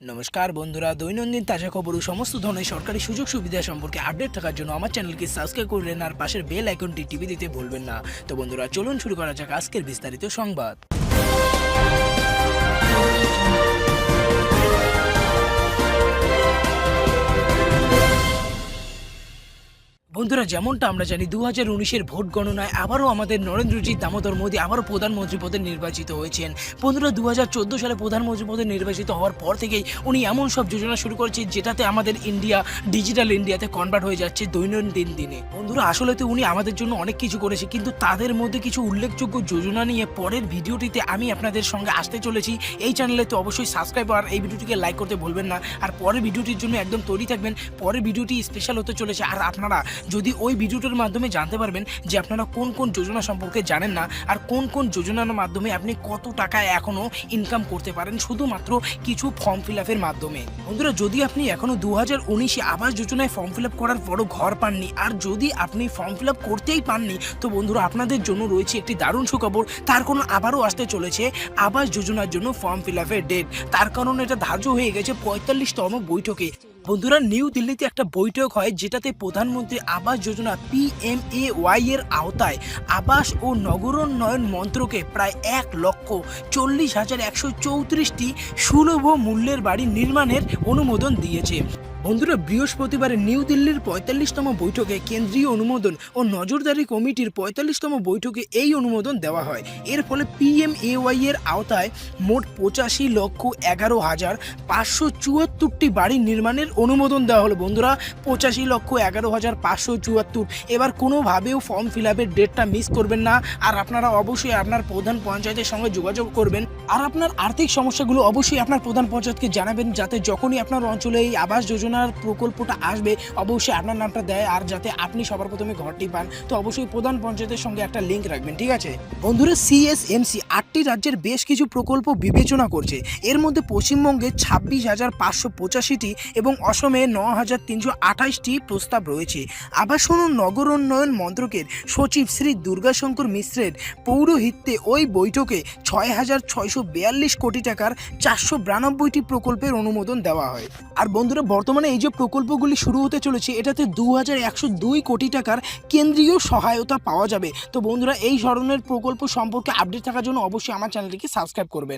নমস্কার বন্ধুরা, দৈনন্দিন তাজা খবর ও সমস্ত ধরনের সরকারি সুযোগ সুবিধা সম্পর্কে আপডেট থাকার জন্য আমার চ্যানেলকে সাবস্ক্রাইব করবেন আর পাশের বেল আইকনটি টিভি দিতে ভুলবেন না। তো বন্ধুরা, চলুন শুরু করা যাক আজকের বিস্তারিত সংবাদ। বন্ধুরা, যেমনটা আমরা জানি দু হাজার উনিশের ভোট গণনায় আবারও আমাদের নরেন্দ্রজি দামোদর মোদী আবারও প্রধানমন্ত্রী পদে নির্বাচিত হয়েছেন। বন্ধুরা দু হাজার চোদ্দ সালে প্রধানমন্ত্রী পদে নির্বাচিত হওয়ার পর থেকেই উনি এমন সব যোজনা শুরু করেছে যেটাতে আমাদের ইন্ডিয়া, ডিজিটাল ইন্ডিয়াতে কনভার্ট হয়ে যাচ্ছে দৈনন্দিন দিনে। বন্ধুরা, আসলে তো উনি আমাদের জন্য অনেক কিছু করেছে, কিন্তু তাদের মধ্যে কিছু উল্লেখযোগ্য যোজনা নিয়ে পরের ভিডিওটিতে আমি আপনাদের সঙ্গে আসতে চলেছি। এই চ্যানেলে তো অবশ্যই সাবস্ক্রাইব আর এই ভিডিওটিকে লাইক করতে ভুলবেন না। আর পরের ভিডিওটির জন্য একদম তৈরি থাকবেন। পরের ভিডিওটি স্পেশাল হতে চলেছে। আর আপনারা যদি ওই ভিডিওটার মাধ্যমে জানতে পারবেন যে আপনারা কোন কোন যোজনা সম্পর্কে জানেন না আর কোন কোন যোজনার মাধ্যমে আপনি কত টাকা এখনও ইনকাম করতে পারেন, শুধুমাত্র কিছু ফর্ম ফিল আপের মাধ্যমে। বন্ধুরা, যদি আপনি এখনও দু হাজার উনিশে আবাস যোজনায় ফর্ম ফিল আপ করার পরও ঘর পাননি আর যদি আপনি ফর্ম ফিল আপ করতেই পাননি, তো বন্ধুরা, আপনাদের জন্য রয়েছে একটি দারুণ সুখবর। তার কোনো আবারও আসতে চলেছে আবাস যোজনার জন্য ফর্ম ফিল আপের ডেট তার কারণে এটা ধার্য হয়ে গেছে পঁয়তাল্লিশতম বৈঠকে। বন্ধুরা, নিউ দিল্লিতে একটা বৈঠক হয় যেটাতে প্রধানমন্ত্রী আবাস যোজনা পিএমএ ওয়াই এর আওতায় আবাস ও নগরোন্নয়ন মন্ত্রকে প্রায় এক লক্ষ চল্লিশ হাজার একশো চৌত্রিশটি সুলভ মূল্যের বাড়ি নির্মাণের অনুমোদন দিয়েছে। বন্ধুরা, বৃহস্পতিবার নিউ দিল্লির পঁয়তাল্লিশতম বৈঠকে কেন্দ্রীয় অনুমোদন ও নজরদারি কমিটির পঁয়তাল্লিশতম বৈঠকে এই অনুমোদন দেওয়া হয়। এর ফলে পিএমএওয়াই এর আওতায় মোট পঁচাশি লক্ষ এগারো হাজার পাঁচশো চুয়াত্তরটি বাড়ি নির্মাণের অনুমোদন দেওয়া হলো। বন্ধুরা, পঁচাশি লক্ষ এগারো হাজার পাঁচশো চুয়াত্তর। এবার কোনোভাবেও ফর্ম ফিল আপের ডেটটা মিস করবেন না। আর আপনারা অবশ্যই আপনার প্রধান পঞ্চায়েতের সঙ্গে যোগাযোগ করবেন। আর আপনার আর্থিক সমস্যাগুলো অবশ্যই আপনার প্রধান পঞ্চায়েতকে জানাবেন যাতে যখনই আপনার অঞ্চলে এই আবাস যোজনার প্রকল্পটা আসবে, অবশ্যই আপনার নামটা দেয় আর যাতে আপনি সবার প্রথমে ঘরটি পান। তো অবশ্যই প্রধান পঞ্চায়েতের সঙ্গে একটা লিঙ্ক রাখবেন, ঠিক আছে? বন্ধুরা সিএসএমসি আটটি রাজ্যের বেশ কিছু প্রকল্প বিবেচনা করছে। এর মধ্যে পশ্চিমবঙ্গে ছাব্বিশ হাজার পাঁচশো পঁচাশিটি এবং অসমে ন হাজার তিনশো আঠাশটি প্রস্তাব রয়েছে। আবাসন ও নগর উন্নয়ন মন্ত্রকের সচিব শ্রী দুর্গাশঙ্কর মিশ্রের পৌরোহিত্যে ওই বৈঠকে ছয় হাজার ছয়শো বিয়াল্লিশ কোটি টাকার চারশো বিরানব্বইটি প্রকল্পের অনুমোদন দেওয়া হয়। আর বন্ধুরা, বর্তমানে এই যে প্রকল্পগুলি শুরু হতে চলেছে, এটাতে দু হাজার একশো দুই কোটি টাকার কেন্দ্রীয় সহায়তা পাওয়া যাবে। তো বন্ধুরা, এই ধরনের প্রকল্প সম্পর্কে আপডেট থাকার জন্য অবশ্যই আমার চ্যানেলটিকে সাবস্ক্রাইব করবেন।